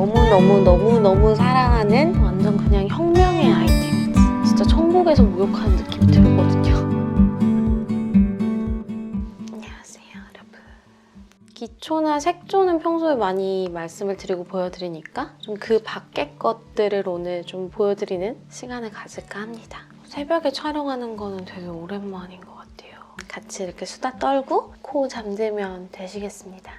너무너무너무너무 사랑하는 완전 그냥 혁명의 아이템. 진짜 천국에서 목욕하는 느낌이 들거든요. 안녕하세요, 여러분. 기초나 색조는 평소에 많이 말씀을 드리고 보여드리니까 좀 그 밖의 것들을 오늘 좀 보여드리는 시간을 가질까 합니다. 새벽에 촬영하는 거는 되게 오랜만인 것 같아요. 같이 이렇게 수다 떨고 코 잠들면 되시겠습니다.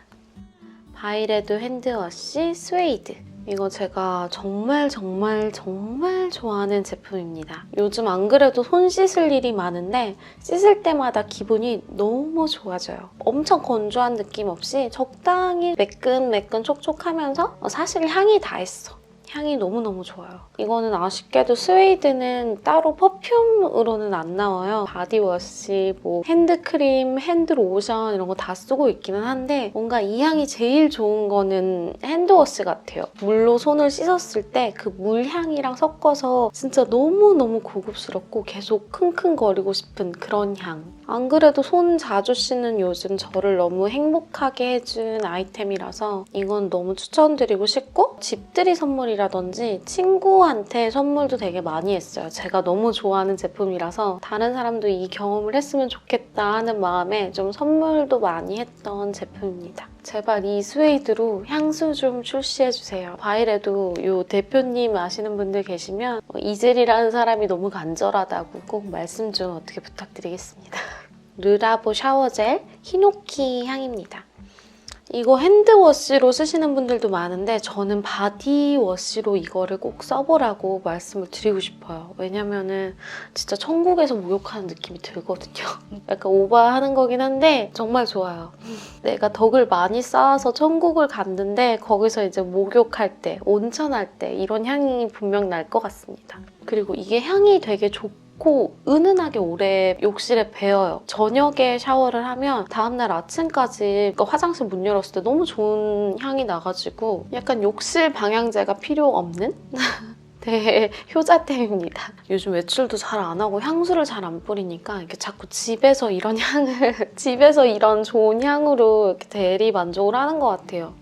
바이레도 핸드워시 스웨이드. 이거 제가 정말 정말 정말 좋아하는 제품입니다. 요즘 안 그래도 손 씻을 일이 많은데 씻을 때마다 기분이 너무 좋아져요. 엄청 건조한 느낌 없이 적당히 매끈매끈 촉촉하면서 어, 사실 향이 다 있어. 향이 너무너무 좋아요. 이거는 아쉽게도 스웨이드는 따로 퍼퓸으로는 안 나와요. 바디워시, 뭐 핸드크림, 핸드로션 이런 거 다 쓰고 있기는 한데 뭔가 이 향이 제일 좋은 거는 핸드워시 같아요. 물로 손을 씻었을 때 그 물향이랑 섞어서 진짜 너무너무 고급스럽고 계속 킁킁거리고 싶은 그런 향. 안 그래도 손 자주 씻는 요즘 저를 너무 행복하게 해준 아이템이라서 이건 너무 추천드리고 싶고 집들이 선물이라든지 친구한테 선물도 되게 많이 했어요. 제가 너무 좋아하는 제품이라서 다른 사람도 이 경험을 했으면 좋겠다 하는 마음에 좀 선물도 많이 했던 제품입니다. 제발 이 스웨이드로 향수 좀 출시해주세요. 바이레도 요 대표님 아시는 분들 계시면 어, 이젤이라는 사람이 너무 간절하다고 꼭 말씀 좀 어떻게 부탁드리겠습니다. 르라보 샤워젤 히노키 향입니다. 이거 핸드워시로 쓰시는 분들도 많은데 저는 바디워시로 이거를 꼭 써보라고 말씀을 드리고 싶어요. 왜냐면은 진짜 천국에서 목욕하는 느낌이 들거든요. 약간 오버하는 거긴 한데 정말 좋아요. 내가 덕을 많이 쌓아서 천국을 갔는데 거기서 이제 목욕할 때, 온천할 때 이런 향이 분명 날 것 같습니다. 그리고 이게 향이 되게 좋고 은은하게 오래 욕실에 배어요. 저녁에 샤워를 하면 다음날 아침까지 그러니까 화장실 문 열었을 때 너무 좋은 향이 나가지고 약간 욕실 방향제가 필요 없는? 되게 효자템입니다. 요즘 외출도 잘 안 하고 향수를 잘 안 뿌리니까 이렇게 자꾸 집에서 이런 향을 집에서 이런 좋은 향으로 대리 만족을 하는 것 같아요.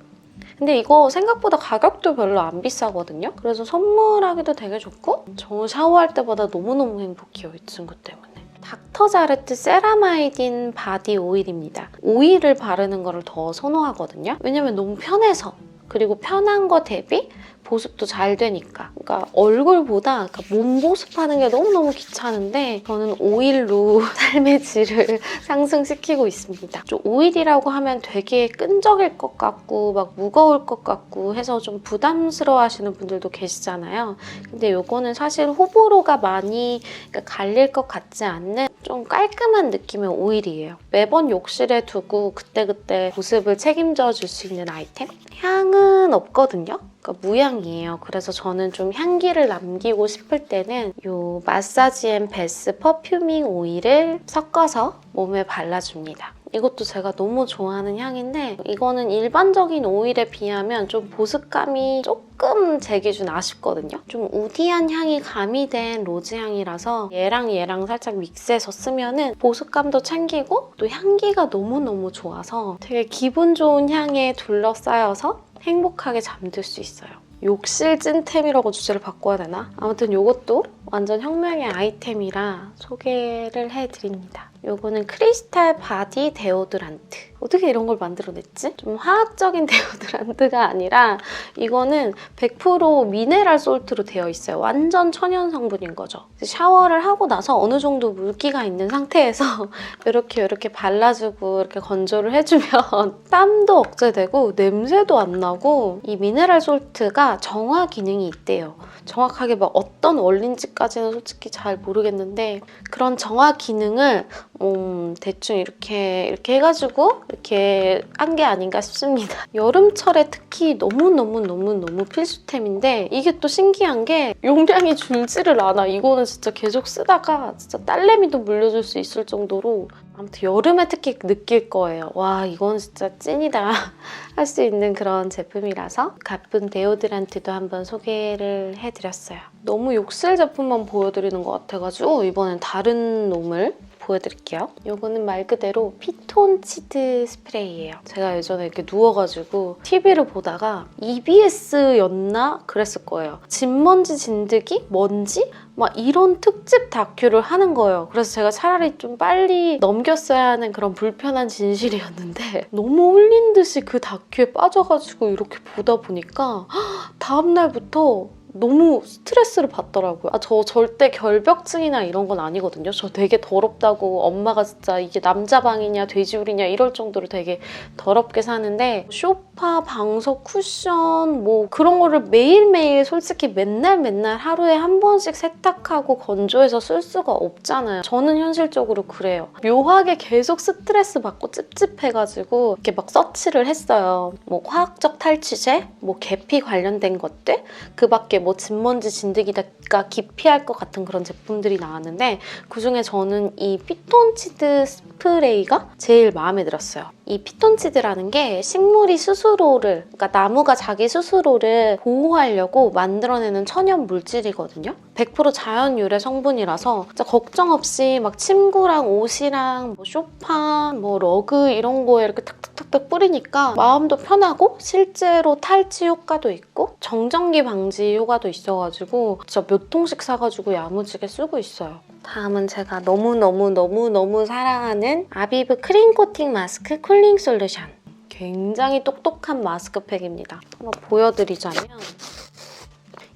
근데 이거 생각보다 가격도 별로 안 비싸거든요. 그래서 선물하기도 되게 좋고 저 샤워할 때마다 너무너무 행복해요. 이 친구 때문에. 닥터자르트 세라마이딘 바디 오일입니다. 오일을 바르는 거를 더 선호하거든요. 왜냐면 너무 편해서. 그리고 편한 거 대비 보습도 잘 되니까. 그러니까 얼굴보다 그러니까 몸 보습하는 게 너무너무 귀찮은데 저는 오일로 삶의 질을 상승시키고 있습니다. 좀 오일이라고 하면 되게 끈적일 것 같고 막 무거울 것 같고 해서 좀 부담스러워 하시는 분들도 계시잖아요. 근데 요거는 사실 호불호가 많이 그러니까 갈릴 것 같지 않는 좀 깔끔한 느낌의 오일이에요. 매번 욕실에 두고 그때그때 보습을 책임져 줄 수 있는 아이템? 향은 없거든요. 그러니까 무향이에요. 그래서 저는 좀 향기를 남기고 싶을 때는 이 마사지 앤 베스 퍼퓸밍 오일을 섞어서 몸에 발라줍니다. 이것도 제가 너무 좋아하는 향인데 이거는 일반적인 오일에 비하면 좀 보습감이 조금 제 기준 아쉽거든요. 좀 우디한 향이 가미된 로즈 향이라서 얘랑 얘랑 살짝 믹스해서 쓰면은 보습감도 챙기고 또 향기가 너무너무 좋아서 되게 기분 좋은 향에 둘러싸여서 행복하게 잠들 수 있어요. 욕실 찐템이라고 주제를 바꿔야 되나? 아무튼 이것도 완전 혁명의 아이템이라 소개를 해드립니다. 요거는 크리스탈 바디 데오드란트. 어떻게 이런 걸 만들어냈지? 좀 화학적인 데오드란트가 아니라 이거는 100% 미네랄 솔트로 되어 있어요. 완전 천연 성분인 거죠. 샤워를 하고 나서 어느 정도 물기가 있는 상태에서 이렇게 이렇게 발라주고 이렇게 건조를 해주면 땀도 억제되고 냄새도 안 나고 이 미네랄 솔트가 정화 기능이 있대요. 정확하게 막 어떤 원리인지까지는 솔직히 잘 모르겠는데 그런 정화 기능을 음, 대충 이렇게 이렇게 해가지고 이렇게 한 게 아닌가 싶습니다. 여름철에 특히 너무너무너무너무 필수템인데 이게 또 신기한 게 용량이 줄지를 않아. 이거는 진짜 계속 쓰다가 진짜 딸내미도 물려줄 수 있을 정도로 아무튼 여름에 특히 느낄 거예요. 와 이건 진짜 찐이다 할 수 있는 그런 제품이라서 가쁜 데오드란트도 한번 소개를 해드렸어요. 너무 욕실 제품만 보여드리는 것 같아가지고 이번엔 다른 놈을 보여드릴게요. 이거는 말 그대로 피톤치드 스프레이예요. 제가 예전에 이렇게 누워가지고 TV를 보다가 EBS였나 그랬을 거예요. 진먼지 진드기? 먼지? 막 이런 특집 다큐를 하는 거예요. 그래서 제가 차라리 좀 빨리 넘겼어야 하는 그런 불편한 진실이었는데 너무 홀린 듯이 그 다큐에 빠져가지고 이렇게 보다 보니까 다음날부터 너무 스트레스를 받더라고요. 아, 저 절대 결벽증이나 이런 건 아니거든요. 저 되게 더럽다고 엄마가 진짜 이게 남자 방이냐 돼지우리냐 이럴 정도로 되게 더럽게 사는데 쇼파, 방석, 쿠션 뭐 그런 거를 매일매일 솔직히 맨날 맨날 하루에 한 번씩 세탁하고 건조해서 쓸 수가 없잖아요. 저는 현실적으로 그래요. 묘하게 계속 스트레스 받고 찝찝해가지고 이렇게 막 서치를 했어요. 뭐 화학적 탈취제, 뭐 계피 관련된 것들 그 밖에 뭐 진먼지 진드기가 기피할 것 같은 그런 제품들이 나왔는데 그중에 저는 이 피톤치드 스프레이가 제일 마음에 들었어요. 이 피톤치드라는 게 식물이 스스로를 그러니까 나무가 자기 스스로를 보호하려고 만들어내는 천연 물질이거든요. 100% 자연 유래 성분이라서 진짜 걱정 없이 막 침구랑 옷이랑 뭐 쇼파, 뭐 러그 이런 거에 이렇게 탁탁탁탁 뿌리니까 마음도 편하고 실제로 탈취 효과도 있고 정전기 방지 효과도 있어가지고 진짜 몇 통씩 사가지고 야무지게 쓰고 있어요. 다음은 제가 너무너무너무너무 사랑하는 아비브 크림 코팅 마스크 쿨링 솔루션. 굉장히 똑똑한 마스크팩입니다. 한번 보여드리자면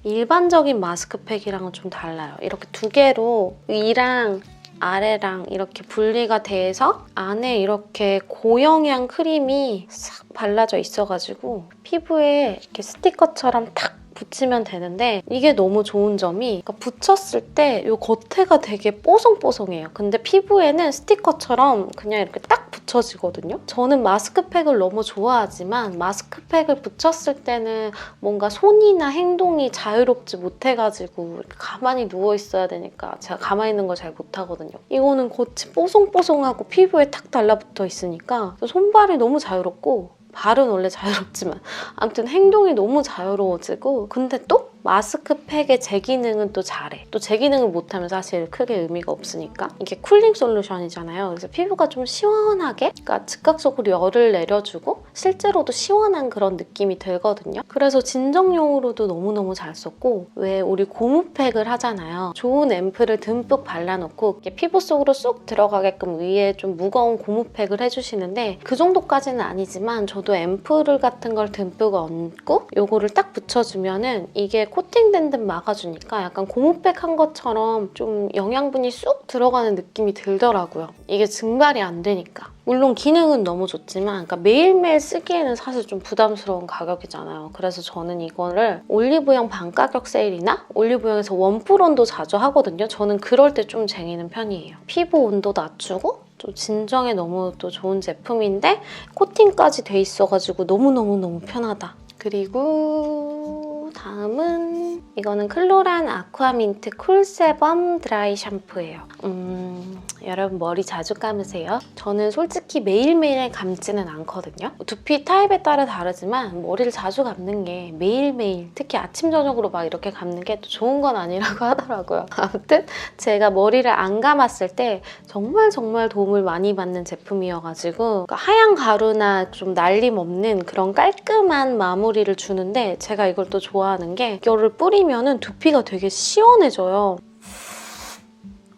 일반적인 마스크팩이랑은 좀 달라요. 이렇게 두 개로 위랑 아래랑 이렇게 분리가 돼서 안에 이렇게 고영양 크림이 싹 발라져 있어가지고 피부에 이렇게 스티커처럼 탁 붙이면 되는데 이게 너무 좋은 점이 그러니까 붙였을 때 이 겉에가 되게 뽀송뽀송해요. 근데 피부에는 스티커처럼 그냥 이렇게 딱 붙여지거든요. 저는 마스크팩을 너무 좋아하지만 마스크팩을 붙였을 때는 뭔가 손이나 행동이 자유롭지 못해가지고 가만히 누워 있어야 되니까 제가 가만히 있는 걸 잘 못하거든요. 이거는 겉이 뽀송뽀송하고 피부에 탁 달라붙어 있으니까 손발이 너무 자유롭고 발은 원래 자유롭지만 아무튼 행동이 너무 자유로워지고 근데 또 마스크팩의 제 기능은 또 잘해. 또 제 기능을 못하면 사실 크게 의미가 없으니까 이게 쿨링 솔루션이잖아요. 그래서 피부가 좀 시원하게 그러니까 즉각적으로 열을 내려주고 실제로도 시원한 그런 느낌이 들거든요. 그래서 진정용으로도 너무너무 잘 썼고 왜 우리 고무팩을 하잖아요. 좋은 앰플을 듬뿍 발라놓고 피부 속으로 쏙 들어가게끔 위에 좀 무거운 고무팩을 해주시는데 그 정도까지는 아니지만 저도 앰플 같은 걸 듬뿍 얹고 요거를 딱 붙여주면은 이게 코팅된 듯 막아주니까 약간 고무팩 한 것처럼 좀 영양분이 쑥 들어가는 느낌이 들더라고요. 이게 증발이 안 되니까. 물론 기능은 너무 좋지만 그러니까 매일매일 쓰기에는 사실 좀 부담스러운 가격이잖아요. 그래서 저는 이거를 올리브영 반가격 세일이나 올리브영에서 원뿔온도 자주 하거든요. 저는 그럴 때 좀 쟁이는 편이에요. 피부 온도 낮추고 좀 진정에 너무 또 좋은 제품인데 코팅까지 돼 있어가지고 너무너무너무 편하다. 그리고 다음은 이거는 클로란 아쿠아민트 쿨세범 드라이 샴푸예요. 음, 여러분 머리 자주 감으세요? 저는 솔직히 매일매일 감지는 않거든요. 두피 타입에 따라 다르지만 머리를 자주 감는 게 매일매일 특히 아침 저녁으로 막 이렇게 감는 게 또 좋은 건 아니라고 하더라고요. 아무튼 제가 머리를 안 감았을 때 정말 정말 도움을 많이 받는 제품이어가지고 그러니까 하얀 가루나 좀 날림 없는 그런 깔끔한 마무리를 주는데 제가 이걸 또 좋아 하는 게 이거를 뿌리면은 두피가 되게 시원해져요.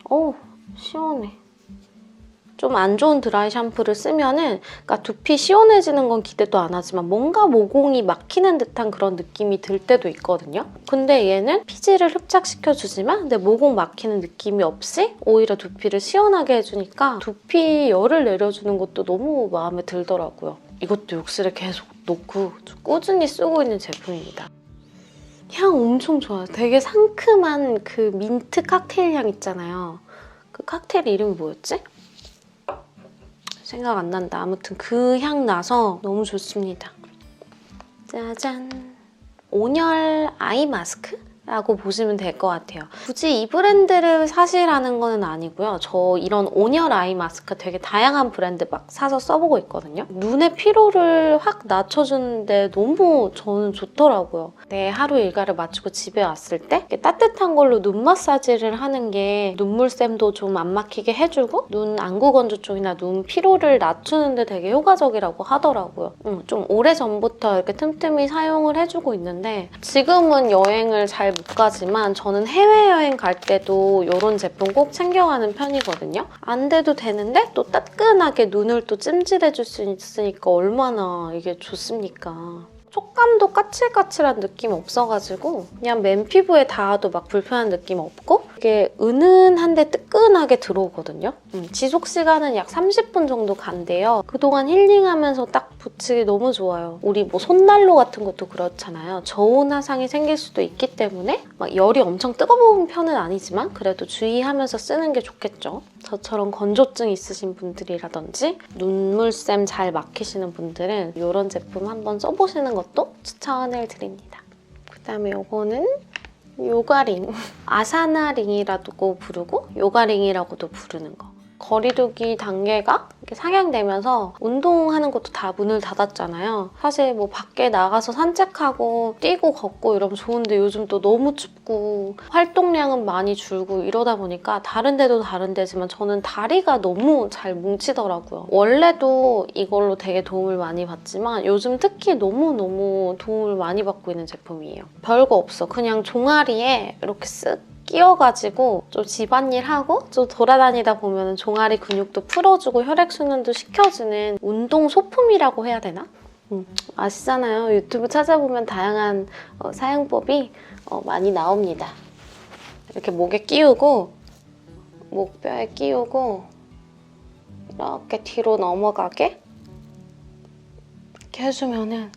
어우 시원해. 좀안 좋은 드라이 샴푸를 쓰면은 그러니까 두피 시원해지는 건 기대도 안 하지만 뭔가 모공이 막히는 듯한 그런 느낌이 들 때도 있거든요. 근데 얘는 피지를 흡착시켜주지만 근데 모공 막히는 느낌이 없이 오히려 두피를 시원하게 해주니까 두피 열을 내려주는 것도 너무 마음에 들더라고요. 이것도 욕실에 계속 놓고 꾸준히 쓰고 있는 제품입니다. 향 엄청 좋아요. 되게 상큼한 그 민트 칵테일 향 있잖아요. 그 칵테일 이름이 뭐였지? 생각 안 난다. 아무튼 그 향 나서 너무 좋습니다. 짜잔. 온열 아이 마스크? 라고 보시면 될 것 같아요. 굳이 이 브랜드를 사시라는 거는 아니고요. 저 이런 온열 아이 마스크 되게 다양한 브랜드 막 사서 써보고 있거든요. 눈의 피로를 확 낮춰주는데 너무 저는 좋더라고요. 내 하루 일과를 마치고 집에 왔을 때 따뜻한 걸로 눈 마사지를 하는 게 눈물샘도 좀 안 막히게 해주고 눈 안구 건조증이나 눈 피로를 낮추는데 되게 효과적이라고 하더라고요. 음, 좀 오래전부터 이렇게 틈틈이 사용을 해주고 있는데 지금은 여행을 잘못 가지만 저는 해외여행 갈 때도 이런 제품 꼭 챙겨가는 편이거든요. 안 돼도 되는데 또 따끈하게 눈을 또 찜질해줄 수 있으니까 얼마나 이게 좋습니까. 촉감도 까칠까칠한 느낌 없어가지고 그냥 맨 피부에 닿아도 막 불편한 느낌 없고 이게 은은한데 뜨끈하게 들어오거든요. 음, 지속 시간은 약 30분 정도 간대요. 그동안 힐링하면서 딱 붙이기 너무 좋아요. 우리 뭐 손난로 같은 것도 그렇잖아요. 저온 화상이 생길 수도 있기 때문에 막 열이 엄청 뜨거운 편은 아니지만 그래도 주의하면서 쓰는 게 좋겠죠. 저처럼 건조증 있으신 분들이라든지 눈물샘 잘 막히시는 분들은 이런 제품 한번 써보시는 것도 추천을 드립니다. 그다음에 요거는 요가링 아사나링이라고 부르고 요가링이라고도 부르는 거 거리두기 단계가 상향되면서 운동하는 것도 다 문을 닫았잖아요. 사실 뭐 밖에 나가서 산책하고 뛰고 걷고 이러면 좋은데 요즘 또 너무 춥고 활동량은 많이 줄고 이러다 보니까 다른 데도 다른 데지만 저는 다리가 너무 잘 뭉치더라고요. 원래도 이걸로 되게 도움을 많이 받지만 요즘 특히 너무너무 도움을 많이 받고 있는 제품이에요. 별거 없어. 그냥 종아리에 이렇게 쓱 끼워가지고 좀 집안일 하고 좀 돌아다니다 보면 종아리 근육도 풀어주고 혈액순환도 시켜주는 운동 소품이라고 해야 되나? 음, 아시잖아요. 유튜브 찾아보면 다양한 어, 사용법이 어, 많이 나옵니다. 이렇게 목에 끼우고 목뼈에 끼우고 이렇게 뒤로 넘어가게 이렇게 해주면은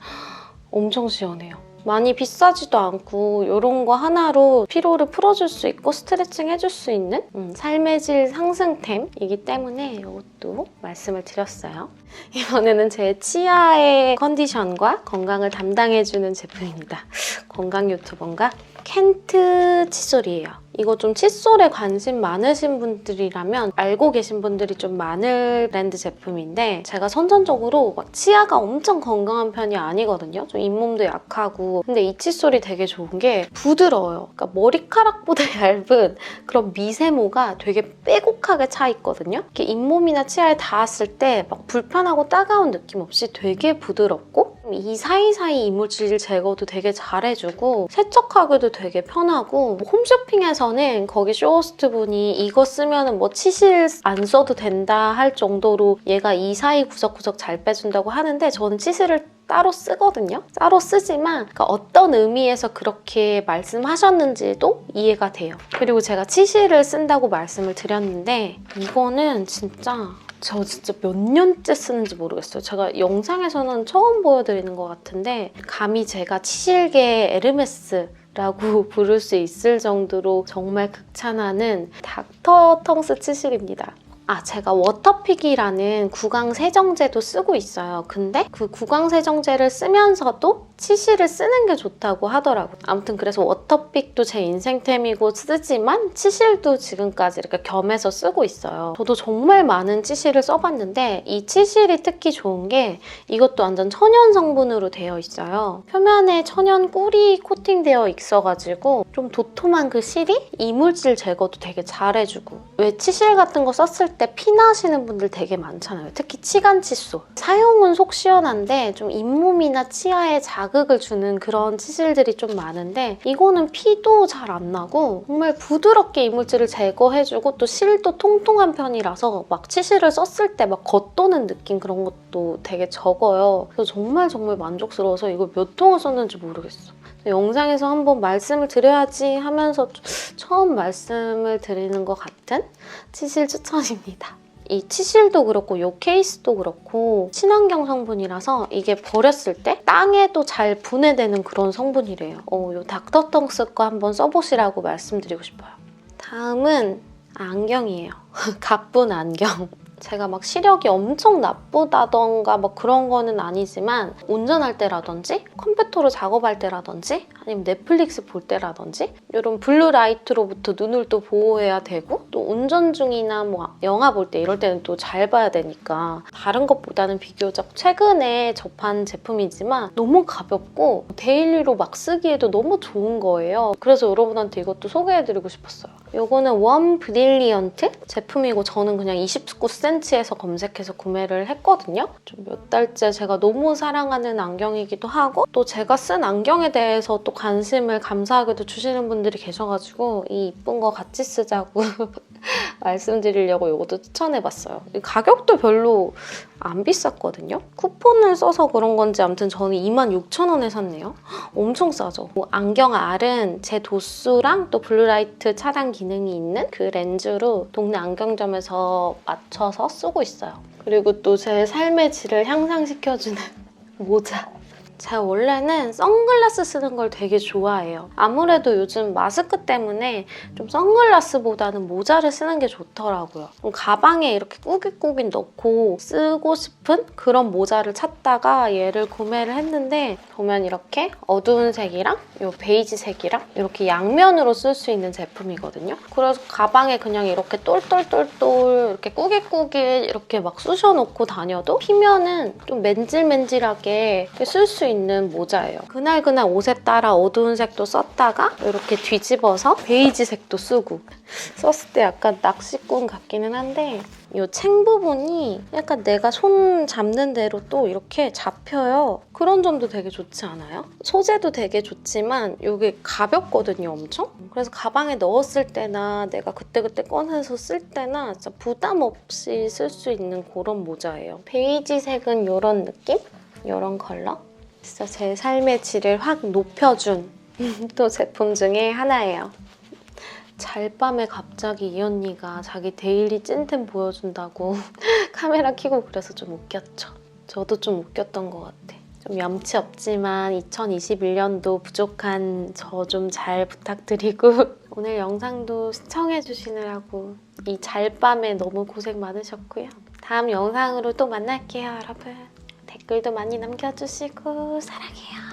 엄청 시원해요. 많이 비싸지도 않고 이런 거 하나로 피로를 풀어줄 수 있고 스트레칭 해줄 수 있는 음, 삶의 질 상승템이기 때문에 이것도 말씀을 드렸어요. 이번에는 제 치아의 컨디션과 건강을 담당해주는 제품입니다. 건강 유튜버인가? 켄트 칫솔이에요. 이거 좀 칫솔에 관심 많으신 분들이라면 알고 계신 분들이 좀 많을 브랜드 제품인데 제가 선천적으로 막 치아가 엄청 건강한 편이 아니거든요. 좀 잇몸도 약하고 근데 이 칫솔이 되게 좋은 게 부드러워요. 그러니까 머리카락보다 얇은 그런 미세모가 되게 빼곡하게 차 있거든요. 이렇게 잇몸이나 치아에 닿았을 때 막 불편하고 따가운 느낌 없이 되게 부드럽고 이 사이사이 이물질 제거도 되게 잘해주고 세척하기도 되게 편하고 뭐 홈쇼핑에서는 거기 쇼호스트 분이 이거 쓰면은 뭐 치실 안 써도 된다 할 정도로 얘가 이 사이 구석구석 잘 빼준다고 하는데 저는 치실을 따로 쓰거든요. 따로 쓰지만 그러니까 어떤 의미에서 그렇게 말씀하셨는지도 이해가 돼요. 그리고 제가 치실을 쓴다고 말씀을 드렸는데 이거는 진짜 저 진짜 몇 년째 쓰는지 모르겠어요. 제가 영상에서는 처음 보여드리는 것 같은데 감히 제가 치실계 에르메스 라고 부를 수 있을 정도로 정말 극찬하는 닥터 텅스 치실입니다. 아, 제가 워터픽이라는 구강 세정제도 쓰고 있어요. 근데 그 구강 세정제를 쓰면서도 치실을 쓰는 게 좋다고 하더라고요. 아무튼 그래서 워터픽도 제 인생템이고 쓰지만 치실도 지금까지 이렇게 겸해서 쓰고 있어요. 저도 정말 많은 치실을 써봤는데 이 치실이 특히 좋은 게 이것도 완전 천연 성분으로 되어 있어요. 표면에 천연 꿀이 코팅되어 있어가지고 좀 도톰한 그 실이 이물질 제거도 되게 잘해주고 왜 치실 같은 거 썼을 때 피나시는 분들 되게 많잖아요. 특히 치간 칫솔. 사용은 속 시원한데 좀 잇몸이나 치아에 자극을 주는 그런 치실들이 좀 많은데 이거는 피도 잘 안 나고 정말 부드럽게 이물질을 제거해주고 또 실도 통통한 편이라서 막 치실을 썼을 때 막 겉도는 느낌 그런 것도 되게 적어요. 그래서 정말 정말 만족스러워서 이걸 몇 통을 썼는지 모르겠어. 영상에서 한번 말씀을 드려야지 하면서 처음 말씀을 드리는 것 같은 치실 추천입니다. 이 치실도 그렇고 이 케이스도 그렇고 친환경 성분이라서 이게 버렸을 때 땅에도 잘 분해되는 그런 성분이래요. 어, 이 닥터텅스 거 한번 써보시라고 말씀드리고 싶어요. 다음은 안경이에요. 가쁜 안경. 제가 막 시력이 엄청 나쁘다던가 뭐 그런 거는 아니지만 운전할 때라든지 컴퓨터로 작업할 때라든지 아니면 넷플릭스 볼 때라든지 이런 블루라이트로부터 눈을 또 보호해야 되고 또 운전 중이나 뭐 영화 볼 때 이럴 때는 또 잘 봐야 되니까 다른 것보다는 비교적 최근에 접한 제품이지만 너무 가볍고 데일리로 막 쓰기에도 너무 좋은 거예요. 그래서 여러분한테 이것도 소개해드리고 싶었어요. 이거는 원 브릴리언트 제품이고 저는 그냥 29cm에서 검색해서 구매를 했거든요. 좀 몇 달째 제가 너무 사랑하는 안경이기도 하고 또 제가 쓴 안경에 대해서 또 관심을 감사하게도 주시는 분들이 계셔가지고 이 이쁜 거 같이 쓰자고 말씀드리려고 이것도 추천해봤어요. 이 가격도 별로 안 비쌌거든요. 쿠폰을 써서 그런 건지 아무튼 저는 26,000원에 샀네요. 엄청 싸죠. 뭐 안경 알은 제 도수랑 또 블루라이트 차단 기능이 있는 그 렌즈로 동네 안경점에서 맞춰서 쓰고 있어요. 그리고 또 제 삶의 질을 향상시켜주는 모자. 제가 원래는 선글라스 쓰는 걸 되게 좋아해요. 아무래도 요즘 마스크 때문에 좀 선글라스보다는 모자를 쓰는 게 좋더라고요. 좀 가방에 이렇게 꾸깃꾸깃 넣고 쓰고 싶은 그런 모자를 찾다가 얘를 구매를 했는데 보면 이렇게 어두운 색이랑 이 베이지 색이랑 이렇게 양면으로 쓸 수 있는 제품이거든요. 그래서 가방에 그냥 이렇게 똘똘똘똘 이렇게 꾸깃꾸깃 이렇게 막 쑤셔놓고 다녀도 피면은 좀 맨질맨질하게 쓸 수 있는 모자예요. 그날그날 옷에 따라 어두운 색도 썼다가 이렇게 뒤집어서 베이지 색도 쓰고 썼을 때 약간 낚시꾼 같기는 한데 이챙 부분이 약간 내가 손 잡는 대로 또 이렇게 잡혀요. 그런 점도 되게 좋지 않아요? 소재도 되게 좋지만 이게 가볍거든요, 엄청. 그래서 가방에 넣었을 때나 내가 그때그때 꺼내서 쓸 때나 진짜 부담 없이 쓸 수 있는 그런 모자예요. 베이지색은 이런 느낌? 이런 컬러? 진짜 제 삶의 질을 확 높여준 또 제품 중에 하나예요. 잘밤에 갑자기 이 언니가 자기 데일리 찐템 보여준다고 카메라 켜고 그래서 좀 웃겼죠. 저도 좀 웃겼던 것 같아. 좀 염치 없지만 2021년도 부족한 저 좀 잘 부탁드리고 오늘 영상도 시청해 주시느라고 이 잘밤에 너무 고생 많으셨고요. 다음 영상으로 또 만날게요, 여러분. 댓글도 많이 남겨주시고 사랑해요.